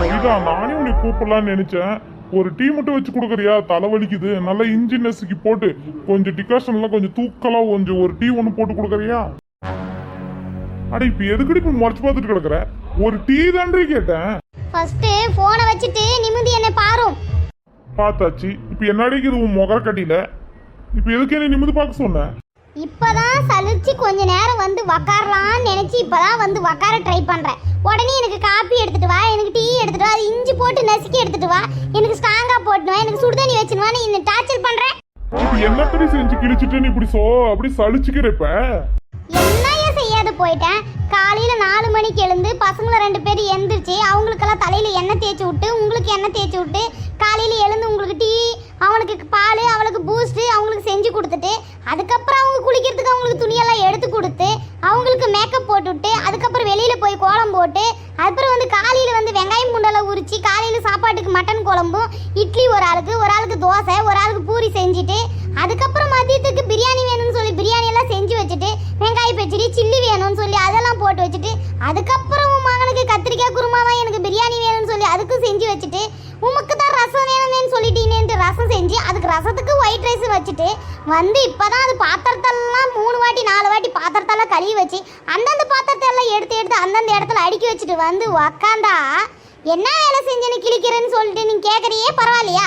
சரிதான் நானே உன்னை கூப்பிடலாம்னு நினைச்சேன். ஒரு டீ மட்டும் வச்சு கொடுக்குறியா? தலைவலிக்குது. நல்லா இஞ்சி நசுக்கி போட்டு கொஞ்சம் டிகாஷன்லாம் கொஞ்சம் தூக்கலாம் கொஞ்சம் ஒரு டீ ஒன்று போட்டு கொடுக்குறியா? அட இப்ப எதுக்கடி இப்ப முறைச்சு பார்த்துட்டு கிடக்குற? ஒரு டீ தான்றி கேட்டேன். ஃபர்ஸ்ட் போனை வச்சுட்டு நிமிந்து என்னை பாரும் பார்த்தாச்சு. இப்ப என்ன அடிக்குது உன் முகர கட்டியில இப்ப எதுக்கு என்ன நிமிந்து பார்க்க சொன்ன? இப்பதான் சலிச்சு கொஞ்ச நேரம் வந்து உக்காரலாம்னு நினைச்சு இப்பதான் வந்து உக்கார ட்ரை பண்றேன். உடனே எனக்கு காப்பி எடுத்துட்டு வா எனக்கு டீ எடுத்துட்டு வா அது இஞ்சி போட்டு நசுக்கி எடுத்துட்டு வா எனக்கு ஸ்ட்ராங்கா போட்டுவா எனக்கு சுடுதண்ணி வச்சுனுவா நீ இந்த டார்ச்சர் இப்ப என்னத்தடி செஞ்சு கிழிச்சிட்டு நீ இப்படி சோ அப்படி சலிச்சுக்கிற இப்ப? என்னைய செய்யாத போயிட்டேன். காலையில நாலு மணிக்கு எழுந்து பசங்களை ரெண்டு பேரும் எந்திரிச்சு அவங்களுக்கெல்லாம் தலையில எண்ணெய் தேய்ச்சி விட்டு உங்களுக்கு எண்ணெய் தேய்ச்சி விட்டு காலையில எழுந்து உங்களுக்கு டீ அவனுக்கு பால் அவளுக்கு பூஸ்ட் அவங்களுக்கு செஞ்சு கொடுத்துட்டு அதுக்கப்புறம் அவங்களுக்கு துணியெல்லாம் எடுத்து கொடுத்து அவங்களுக்கு மேக்கப் போட்டுவிட்டு அதுக்கப்புறம் வெளியில் போய் கோலம் போட்டு அப்புறம் வந்து காலையில் வந்து வெங்காயம் முண்டெல்லாம் உரித்து காலையில் சாப்பாட்டுக்கு மட்டன் குழம்பும் இட்லி ஒரு ஆளுக்கு ஒரு ஆளுக்கு தோசை ஒரு ஆளுக்கு பூரி செஞ்சுட்டு அதுக்கப்புறம் மதியத்துக்கு பிரியாணி வேணும்னு சொல்லி பிரியாணி எல்லாம் செஞ்சு வச்சுட்டு வெங்காய பச்சடி சில்லி வேணும்னு சொல்லி அதெல்லாம் போட்டு வச்சுட்டு அதுக்கப்புறம் உன் மகனுக்கு கத்திரிக்காய் குருமாவா எனக்கு பிரியாணி வேணும்னு சொல்லி அதுக்கும் செஞ்சு வச்சுட்டு உமக்கு தான் ரசம் வேணுமேனு சொல்லிட்டீங்கன்ட்டு ரசம் செஞ்சு அதுக்கு ரசத்துக்கு ஒயிட் ரைஸ் வச்சுட்டு வந்து இப்பதான் அது பாத்திரத்தெல்லாம் மூணு வாட்டி நாலு வாட்டி பாத்திரத்தெல்லாம் கழுவி வச்சு அந்தந்த பாத்திரத்தை எல்லாம் எடுத்து எடுத்து அந்தந்த இடத்துல அடுக்கி வச்சுட்டு வந்து உக்காந்தா என்ன வேலை செஞ்சேன்னு கிழிக்கிறேன்னு சொல்லிட்டு நீங்க கேக்குறியே பரவாயில்லையா?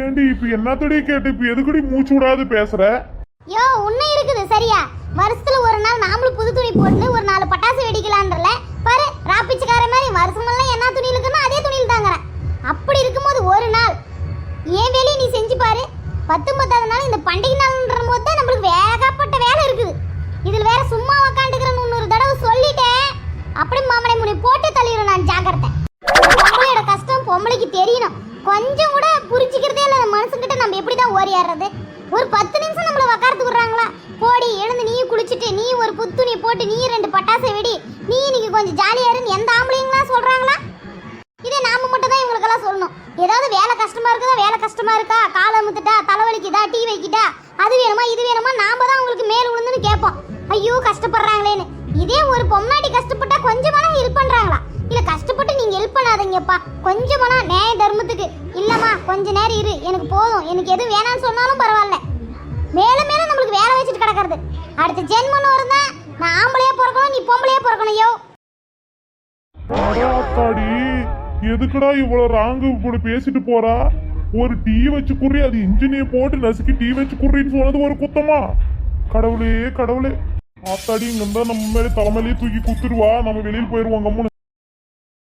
ஏண்டி இப்ப என்னத்தடி கேட்டு இப்ப எதுக்கடி மூச்சு விடாது பேசுற? யோ உன்னை இருக்குது சரியா? வருஷத்துல ஒரு நாள் நாமளும் புது துணி போட்டு அப்படி மாமனை முனை போட்டு தள்ளிடும் நான் ஜாக்கிரதை. பொம்பளையோட கஷ்டம் பொம்பளைக்கு தெரியணும். கொஞ்சம் கூட புரிஞ்சுக்கிறதே இல்லை மனுஷங்கிட்ட நம்ம எப்படி தான் ஓரியாடுறது ஒரு பத்து நிமிஷம் நம்மள உக்காரத்து விடுறாங்களா? போடி எழுந்து நீ குளிச்சுட்டு நீ ஒரு புத்துணி போட்டு நீ ரெண்டு பட்டாசை வெடி நீ இன்னைக்கு கொஞ்சம் ஜாலியாக இருன்னு எந்த ஆம்பளைங்களா சொல்கிறாங்களா இதே நாம மட்டும் தான் இவங்களுக்கெல்லாம் சொல்லணும். ஏதாவது வேலை கஷ்டமாக இருக்குதா? வேலை கஷ்டமாக இருக்கா? காலை அமுத்துட்டா தலைவலிக்குதா? டீ வைக்கிட்டா? அது வேணுமா? இது வேணுமா? நாம தான் அவங்களுக்கு மேல் விழுந்துன்னு கேட்போம். ஐயோ கஷ்டப்படுறாங்களேன்னு. இதே ஒரு பொம்னாட்டி கஷ்டப்பட்டா கொஞ்சமான ஹெல்ப் பண்றாங்களா? இல்ல கஷ்டப்பட்டு நீங்க ஹெல்ப் பண்ணாதீங்கப்பா. கொஞ்சமானா நியாய தர்மத்துக்கு. இல்லம்மா கொஞ்ச நேரம் இரு. எனக்கு போதும். எனக்கு எதுவும் வேணாம்னு சொன்னாலும் பரவாயில்ல. மேலும் மேலும் நம்மளுக்கு வேலை வச்சுட்டு கிடக்கிறது. அடுத்த ஜென்மன்னு இருந்தா நான் ஆம்பளையா பிறக்கணும் நீ பொம்பளையா பிறக்கணும் யோ. எதுக்குடா இவ்வளவு ராங்கு கூட பேசிட்டு போறா? ஒரு டீ வச்சு குறி அது இன்ஜினியை போட்டு நசுக்கி டீ வச்சு குறின்னு சொன்னது ஒரு குத்தமா? கடவுளே கடவுளே. ஆத்தாடி இங்க இருந்தா நம்ம மேலே தலைமையிலேயே தூக்கி குத்துருவா நம்ம வெளியில் போயிருவோம் கம்முன்னு